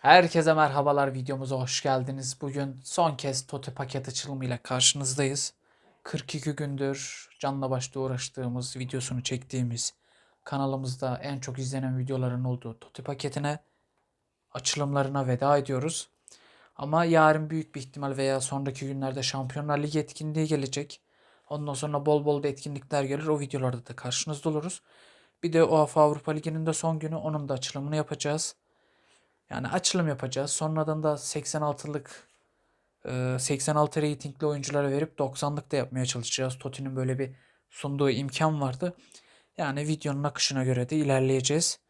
Herkese merhabalar videomuza hoş geldiniz. Bugün son kez Tote paket açılımıyla karşınızdayız. 42 gündür canla başla uğraştığımız, videosunu çektiğimiz, kanalımızda en çok izlenen videoların olduğu Tote paketine açılımlarına veda ediyoruz. Ama yarın büyük bir ihtimal veya sonraki günlerde Şampiyonlar Ligi etkinliği gelecek. Ondan sonra bol bol da etkinlikler gelir. O videolarda da karşınızda oluruz. Bir de UEFA Avrupa Ligi'nin de son günü onun da açılımını yapacağız. Yani açılım yapacağız. Sonradan da 86'lık e, 86 reytingli oyunculara verip 90'lık da yapmaya çalışacağız. Toti'nin böyle bir sunduğu imkan vardı. Yani videonun akışına göre de ilerleyeceğiz.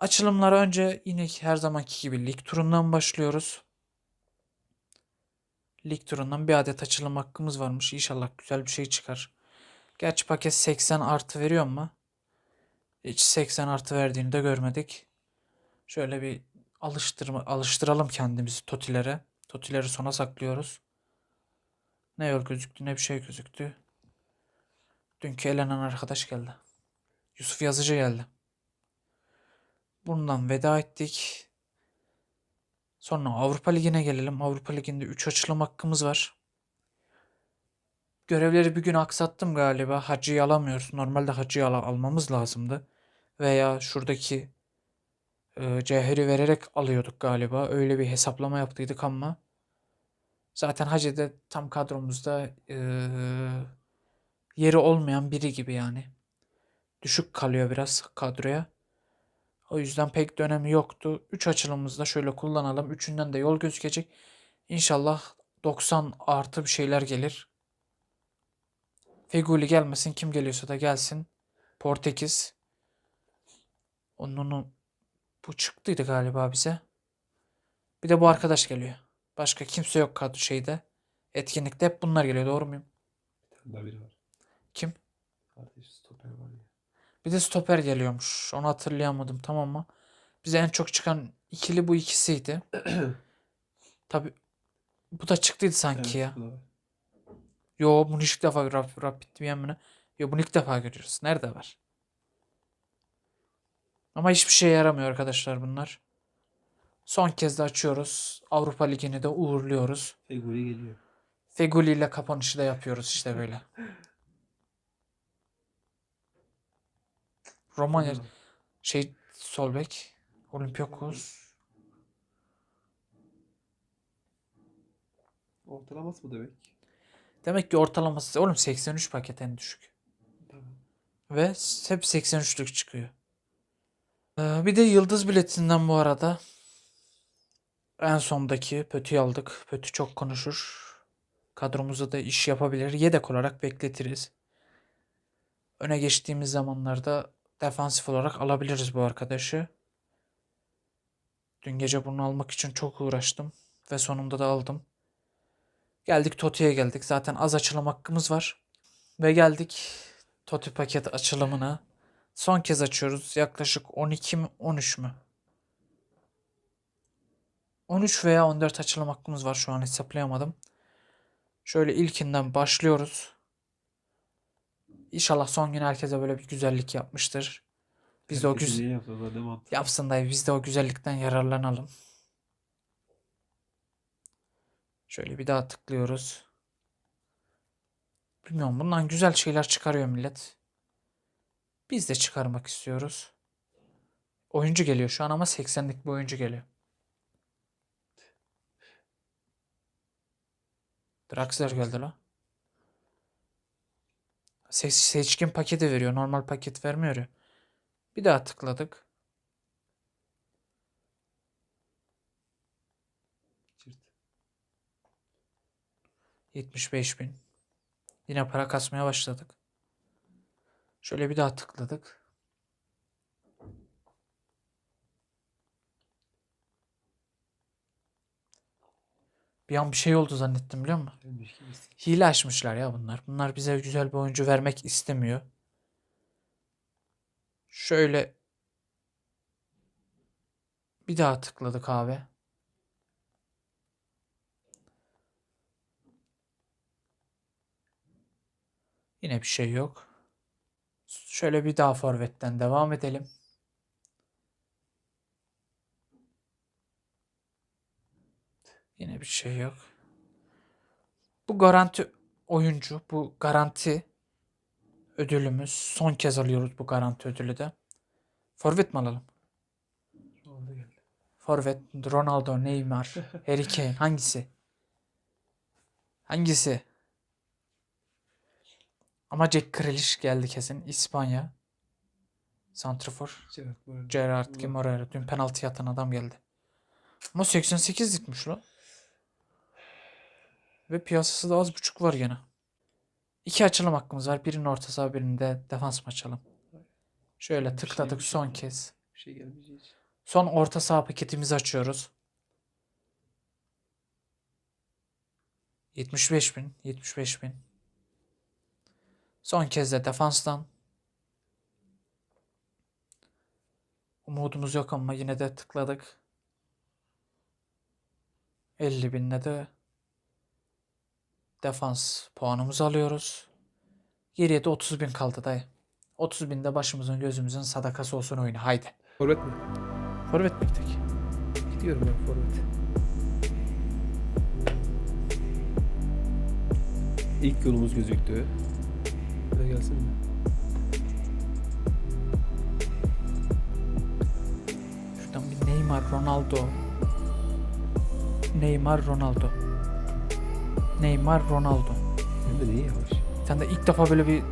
Açılımlara önce yine her zamanki gibi lig turundan başlıyoruz. Lig turundan bir adet açılım hakkımız varmış. İnşallah güzel bir şey çıkar. Gerçi paket 80 artı veriyor mu? Hiç 80 artı verdiğini de görmedik. Şöyle bir alıştırma, alıştıralım kendimizi totilere. Totileri sona saklıyoruz. Ne yol gözüktü ne bir şey gözüktü. Dünkü elenen arkadaş geldi. Yusuf Yazıcı geldi. Bundan veda ettik. Sonra Avrupa Ligi'ne gelelim. Avrupa Ligi'nde 3 açılım hakkımız var. Görevleri bir gün aksattım galiba. Hacı'yı alamıyoruz. Normalde Hacı'yı al- almamız lazımdı. Veya şuradaki e, cevheri vererek alıyorduk galiba. Öyle bir hesaplama yaptıydık ama zaten Hacı de tam kadromuzda e, yeri olmayan biri gibi yani. Düşük kalıyor biraz kadroya. O yüzden pek de önemi yoktu. 3 açılımımızda şöyle kullanalım. Üçünden de yol gözükecek. İnşallah 90 artı bir şeyler gelir. Feguli gelmesin. Kim geliyorsa da gelsin. Portekiz. Onun bu çıktıydı galiba bize. Bir de bu arkadaş geliyor. Başka kimse yok kadro şeyde. Etkinlikte hep bunlar geliyor. Doğru muyum? Bir tane daha biri var. Kim? Kardeş stoper var ya. Bir de stoper geliyormuş. Onu hatırlayamadım tamam mı? Bize en çok çıkan ikili bu ikisiydi. Tabi bu da çıktıydı sanki ya. Evet, var. Yo bunu ilk defa rap, rapid bir yemine. Yo bunu ilk defa görüyoruz. Nerede var? Ama hiçbir şeye yaramıyor arkadaşlar bunlar. Son kez de açıyoruz. Avrupa Ligi'ni de uğurluyoruz. Feguli geliyor. Feguli ile kapanışı da yapıyoruz işte böyle. Romanya Sonra şey sol bek Olympiakos Ortalaması mı demek? Demek ki ortalaması oğlum 83 paket en düşük. Tamam. Ve hep 83'lük çıkıyor. Ee, bir de yıldız biletinden bu arada. En sondaki Pötü'yü aldık. Pötü çok konuşur. Kadromuzda da iş yapabilir. Yedek olarak bekletiriz. Öne geçtiğimiz zamanlarda defansif olarak alabiliriz bu arkadaşı. Dün gece bunu almak için çok uğraştım. Ve sonunda da aldım. Geldik Toti'ye geldik. Zaten az açılım hakkımız var. Ve geldik Toti paket açılımına. Son kez açıyoruz. Yaklaşık 12 mi 13 mü? 13 veya 14 açılım hakkımız var şu an hesaplayamadım. Şöyle ilkinden başlıyoruz. İnşallah son gün herkese böyle bir güzellik yapmıştır. Biz de o Herkes güzel niye mantık? yapsın dayı biz de o güzellikten yararlanalım. Şöyle bir daha tıklıyoruz. Bilmiyorum bundan güzel şeyler çıkarıyor millet. Biz de çıkarmak istiyoruz. Oyuncu geliyor şu an ama 80'lik bir oyuncu geliyor. Draxler geldi la. Se- seçkin paketi veriyor. Normal paket vermiyor ya. Bir daha tıkladık. Çırt. 75 bin. Yine para kasmaya başladık. Şöyle bir daha tıkladık. Bir an bir şey oldu zannettim biliyor musun? Gibisin. Hile açmışlar ya bunlar. Bunlar bize güzel bir oyuncu vermek istemiyor. Şöyle bir daha tıkladık abi. Yine bir şey yok. Şöyle bir daha forvetten devam edelim. Yine bir şey yok. Bu garanti oyuncu, bu garanti ödülümüz. Son kez alıyoruz bu garanti ödülü de. Forvet mi alalım? Forvet, Ronaldo, Neymar, Harry Kane hangisi? Hangisi? Ama Jack Grealish geldi kesin. İspanya. Santrafor. Gerard Moreno. Dün penaltı atan adam geldi. Ama 88 gitmiş lan. Ve piyasası da az buçuk var gene. İki açılım hakkımız var. Birinin orta saha birinde defans mı açalım? Şöyle şey tıkladık son kez. Bir şey gelmeyecek. Son orta saha paketimizi açıyoruz. 75 bin, 75 bin. Son kez de defanstan. Umudumuz yok ama yine de tıkladık. 50 binle de defans puanımızı alıyoruz. Geriye de 30 bin kaldı dayı. 30 bin de başımızın gözümüzün sadakası olsun oyunu. Haydi. Forvet mi? Forvet mi gittik? Gidiyorum ben forvet. İlk yolumuz gözüktü. Böyle gelsin mi? Şuradan bir Neymar, Ronaldo. Neymar, Ronaldo. Neymar, Ronaldo. Hem de niye yavaş? Sen de ilk defa böyle bir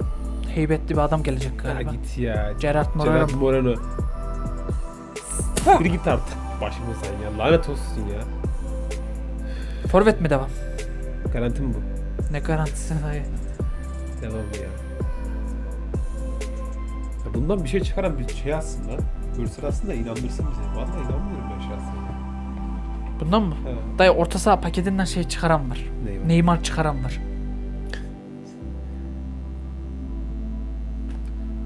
heybetli bir adam gelecek Ha galiba. git ya. Gerard Moreno. Gerard Moreno. Bir git artık. Başıma sen ya. Lanet olsun ya. Forvet mi devam? Garanti mi bu? Ne garantisi dayı? Devam ya. ya. Bundan bir şey çıkaran bir şey aslında. Görsel aslında inandırsın bizi. Vallahi inanmıyorum ben şahsen. Bundan mı? Ha. Dayı orta saha paketinden şey çıkaran var. Neymar. Neymar çıkaran var.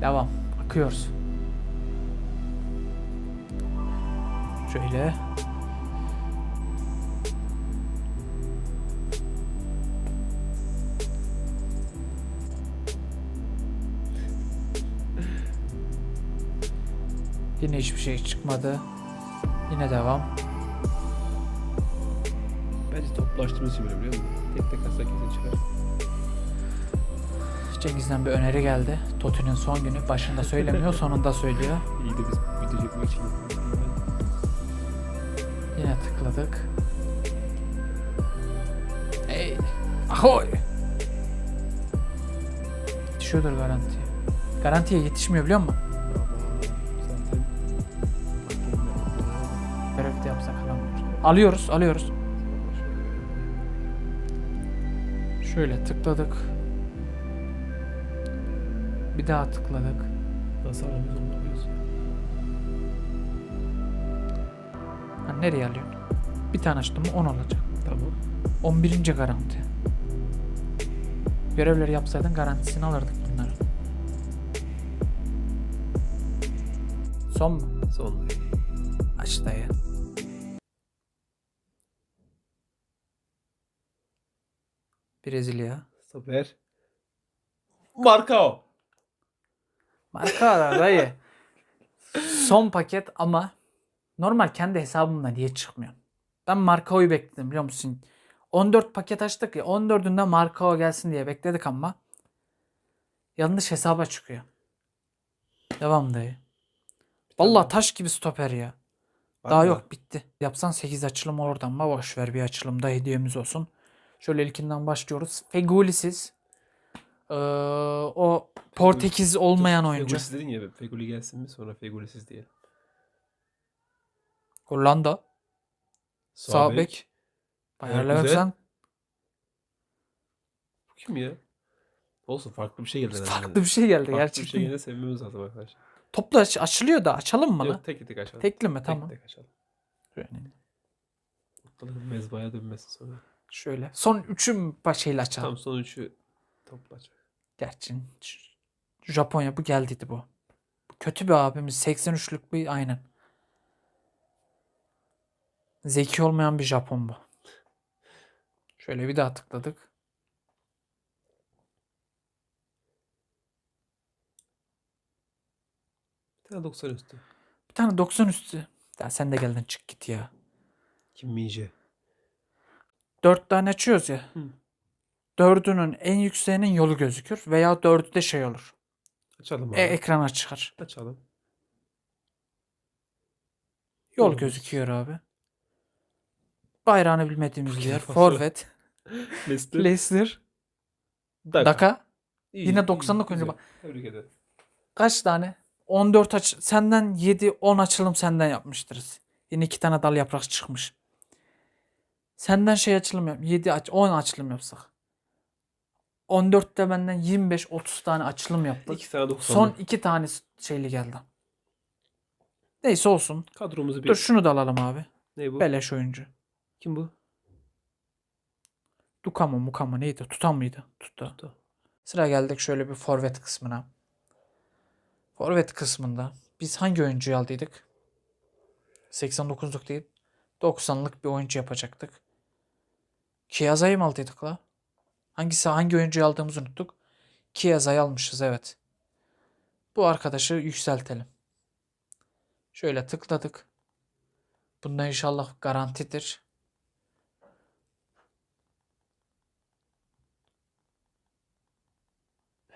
Devam. Akıyoruz. Şöyle. Yine hiçbir şey çıkmadı. Yine devam. Bence toplaştırması böyle biliyor musun? Tek tek atsak kesin çıkar. Cengiz'den bir öneri geldi. Toti'nin son günü. Başında söylemiyor, sonunda söylüyor. İyi de biz video çekmek için. Yine tıkladık. Hey. Ahoy. Yetişiyordur garantiye. Garantiye yetişmiyor biliyor musun? Görev de yapsak alamıyoruz. Alıyoruz, alıyoruz. Şöyle tıkladık. Bir daha tıkladık. Onu alıyoruz. Ha, nereye alıyorsun? Bir tane açtım mı 10 olacak. Tamam. 11. garanti. Görevleri yapsaydın garantisini alırdık bunların. Son mu? Son. Aç dayı. Brezilya. Stoper. Marka Marka da dayı. Son paket ama normal kendi hesabımda niye çıkmıyor? Ben Markao'yu bekledim biliyor musun? 14 paket açtık ya 14'ünde Markao gelsin diye bekledik ama yanlış hesaba çıkıyor. Devam dayı. Vallahi taş gibi stoper ya. Daha yok bitti. Yapsan 8 açılım olurdu ama boş ver bir açılımda hediyemiz olsun. Şöyle ilkinden başlıyoruz. Fegulisiz. Ee, o Portekiz olmayan oyuncu. Fegulisiz dedin ya. Feguli gelsin mi sonra Fegulisiz diye. Hollanda. Sağ bek. Bayer. Leverkusen. Bu kim ya? Olsun farklı bir şey geldi. herhalde. Farklı bir şey geldi Farklı bir gerçekten. şey yine sevmemiz lazım arkadaşlar. Topla aç- açılıyor da açalım mı lan? Yok tek tek açalım. Tekli mi? Tek Tamam. tek açalım. Şöyle. Ortalık mezbaya dönmesin sonra. Şöyle. Son üçü mü şeyle açalım? Tam son üçü toplayacak. Gerçi Japonya bu geldiydi bu. Kötü bir abimiz. 83'lük bir aynen. Zeki olmayan bir Japon bu. Şöyle bir daha tıkladık. Bir tane 90 üstü. Bir tane 90 üstü. Ya sen de geldin çık git ya. Kim Mice? 4 tane açıyoruz ya. Hı. Dördünün en yükseğinin yolu gözükür veya dördü de şey olur. Açalım abi. E, ekrana çıkar. Açalım. Yol Yolumuz. gözüküyor abi. Bayrağını bilmediğimiz bir yer. Forvet. Leicester. Leicester. Daka. Daka. İyi, Yine iyi, 90'lık oyuncu. Tebrik ederim. Kaç tane? 14 aç senden 7 10 açılım senden yapmıştırız. Yine iki tane dal yaprak çıkmış. Senden şey açılım yap. 7 aç 10 açılım yapsak. 14'te benden 25 30 tane açılım yaptık. İki tane 90. Son iki tane şeyli geldi. Neyse olsun. Kadromuzu bir... Dur şunu da alalım abi. Ne bu? Beleş oyuncu. Kim bu? Dukama mukama neydi? Tutan mıydı? Tuttu. Tuttu. Sıra geldik şöyle bir forvet kısmına. Forvet kısmında biz hangi oyuncuyu aldıydık? 89'luk değil. 90'lık bir oyuncu yapacaktık. Kiyaza'yı mı aldıydık la? Hangisi hangi oyuncuyu aldığımızı unuttuk. Kiyaza'yı almışız evet. Bu arkadaşı yükseltelim. Şöyle tıkladık. Bunda inşallah garantidir.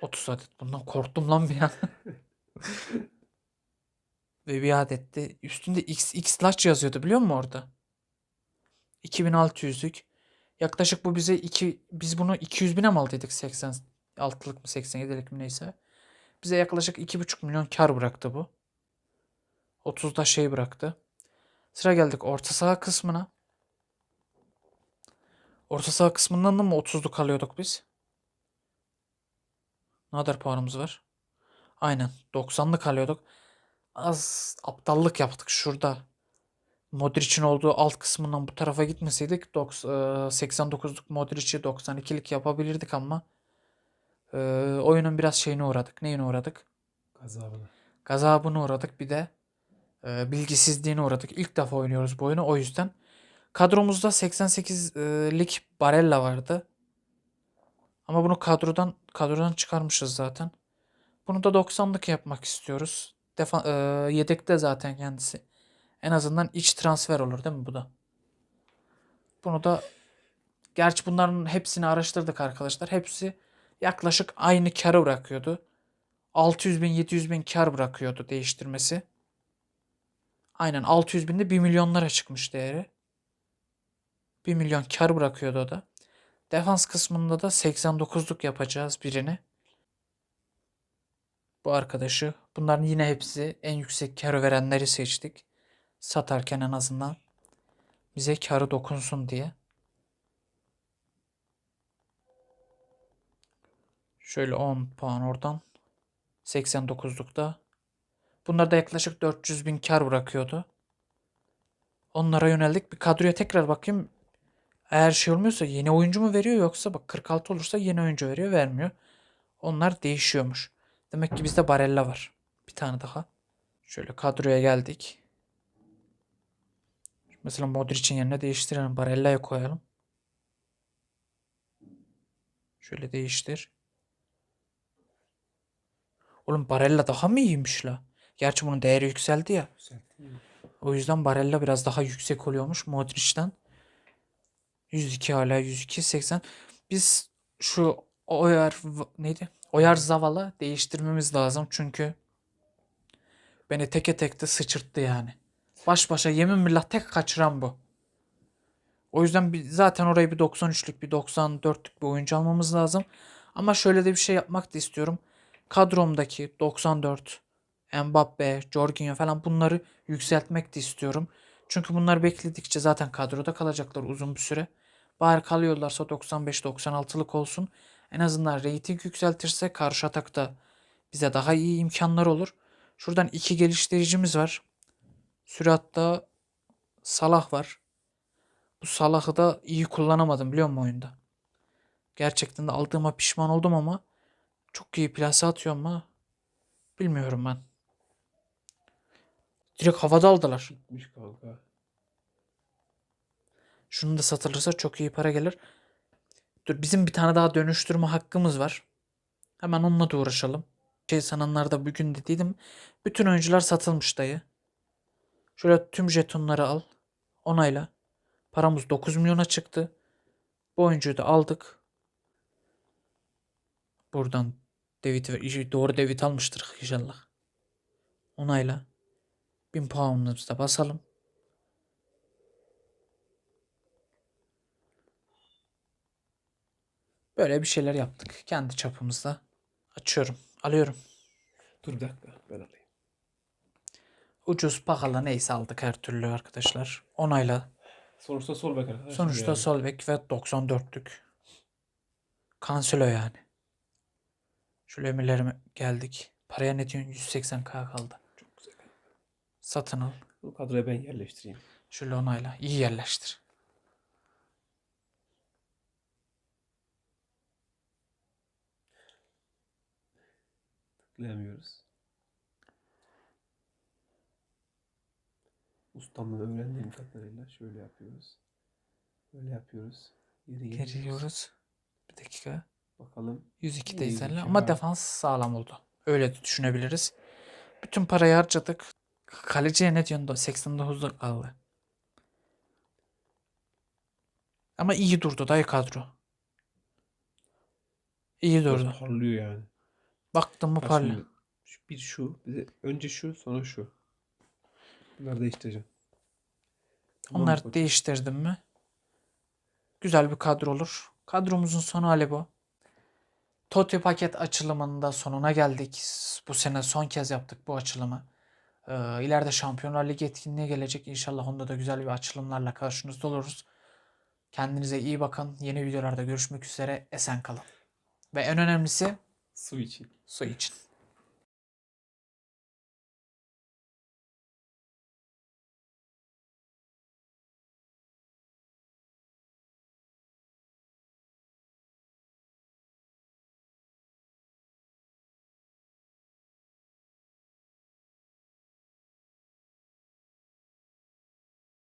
Otuz adet. Bundan korktum lan bir an. Ve bir adet de üstünde XX large yazıyordu biliyor musun orada? 2600'lük. Yaklaşık bu bize 2 biz bunu 200 bine mi aldıydık 86'lık mı 87'lik mi neyse. Bize yaklaşık 2,5 milyon kar bıraktı bu. 30'da şey bıraktı. Sıra geldik orta saha kısmına. Orta saha kısmından da mı 30'luk alıyorduk biz? Ne kadar puanımız var? Aynen 90'lık alıyorduk. Az aptallık yaptık şurada. Modric'in olduğu alt kısmından bu tarafa gitmeseydik doks- e, 89'luk Modric'i 92'lik yapabilirdik ama e, oyunun biraz şeyine uğradık. Neyine uğradık? Gazabına. Gazabına uğradık bir de e, bilgisizliğine uğradık. İlk defa oynuyoruz bu oyunu o yüzden. Kadromuzda 88'lik Barella vardı. Ama bunu kadrodan kadrodan çıkarmışız zaten. Bunu da 90'lık yapmak istiyoruz. Defa, e, yedekte zaten kendisi. En azından iç transfer olur değil mi bu da? Bunu da gerçi bunların hepsini araştırdık arkadaşlar. Hepsi yaklaşık aynı karı bırakıyordu. 600 bin 700 bin kar bırakıyordu değiştirmesi. Aynen 600 binde 1 milyonlara çıkmış değeri. 1 milyon kar bırakıyordu o da. Defans kısmında da 89'luk yapacağız birini. Bu arkadaşı. Bunların yine hepsi en yüksek karı verenleri seçtik. Satarken en azından bize karı dokunsun diye. Şöyle 10 puan oradan. 89'lukta. Bunlar da yaklaşık 400 bin kar bırakıyordu. Onlara yöneldik. Bir kadroya tekrar bakayım. Eğer şey olmuyorsa yeni oyuncu mu veriyor yoksa bak 46 olursa yeni oyuncu veriyor vermiyor. Onlar değişiyormuş. Demek ki bizde Barella var. Bir tane daha. Şöyle kadroya geldik. Mesela Modric'in yerine değiştirelim. Barella'ya koyalım. Şöyle değiştir. Oğlum Barella daha mı iyiymiş la? Gerçi bunun değeri yükseldi ya. O yüzden Barella biraz daha yüksek oluyormuş Modric'ten. 102 hala 102 80. Biz şu Oyar neydi? Oyar Zaval'ı değiştirmemiz lazım çünkü beni teke tekte sıçırttı yani. Baş başa yemin billah tek kaçıran bu. O yüzden bir, zaten orayı bir 93'lük bir 94'lük bir oyuncu almamız lazım. Ama şöyle de bir şey yapmak da istiyorum. Kadromdaki 94, Mbappe, Jorginho falan bunları yükseltmek de istiyorum. Çünkü bunlar bekledikçe zaten kadroda kalacaklar uzun bir süre. Bari kalıyorlarsa 95-96'lık olsun. En azından reyting yükseltirse karşı atakta bize daha iyi imkanlar olur. Şuradan iki geliştiricimiz var. Süratta Salah var. Bu Salah'ı da iyi kullanamadım biliyor musun oyunda? Gerçekten de aldığıma pişman oldum ama çok iyi plase atıyor ama bilmiyorum ben. Direkt havada aldılar. Gitmiş kanka. Şunu da satılırsa çok iyi para gelir. Dur bizim bir tane daha dönüştürme hakkımız var. Hemen onunla da uğraşalım. Şey sananlar da bugün dediydim. Bütün oyuncular satılmış dayı. Şöyle tüm jetonları al. Onayla. Paramız 9 milyona çıktı. Bu oyuncuyu da aldık. Buradan David doğru David almıştır inşallah. Onayla. 1000 puanımızı da basalım. Böyle bir şeyler yaptık. Kendi çapımızda. Açıyorum. Alıyorum. Dur bir dakika ben alayım. Ucuz pahalı neyse aldık her türlü arkadaşlar. Onayla. Sonuçta sol bek arkadaşlar. Sonuçta yani. sol bek ve 94'lük. Cancelo yani. Şöyle emirlerime geldik. Paraya ne diyorsun? 180k kaldı. Çok güzel. Satın al. Bu kadroya ben yerleştireyim. Şöyle onayla. İyi yerleştir. Tıklayamıyoruz. Ustamdan öğrendiğim kadarıyla şöyle yapıyoruz. Böyle yapıyoruz. Geri geliyoruz. Bir dakika. Bakalım. 102 İyi de izlerler gözüküyor ama ha. defans sağlam oldu. Öyle düşünebiliriz. Bütün parayı harcadık. Kaleciye ne diyorsun? da 89'da kaldı. Ama iyi durdu dayı kadro. İyi durdu. Parlıyor yani. Baktım mı parlıyor. Bir şu. Bir de önce şu sonra şu. Bunları değiştireceğim. Tamam Onları koçum? değiştirdim mi? Güzel bir kadro olur. Kadromuzun son hali bu. Totti paket açılımının da sonuna geldik. Bu sene son kez yaptık bu açılımı. Ee, ileride Şampiyonlar Ligi etkinliğe gelecek. İnşallah onda da güzel bir açılımlarla karşınızda oluruz. Kendinize iyi bakın. Yeni videolarda görüşmek üzere. Esen kalın. Ve en önemlisi Su için. su için.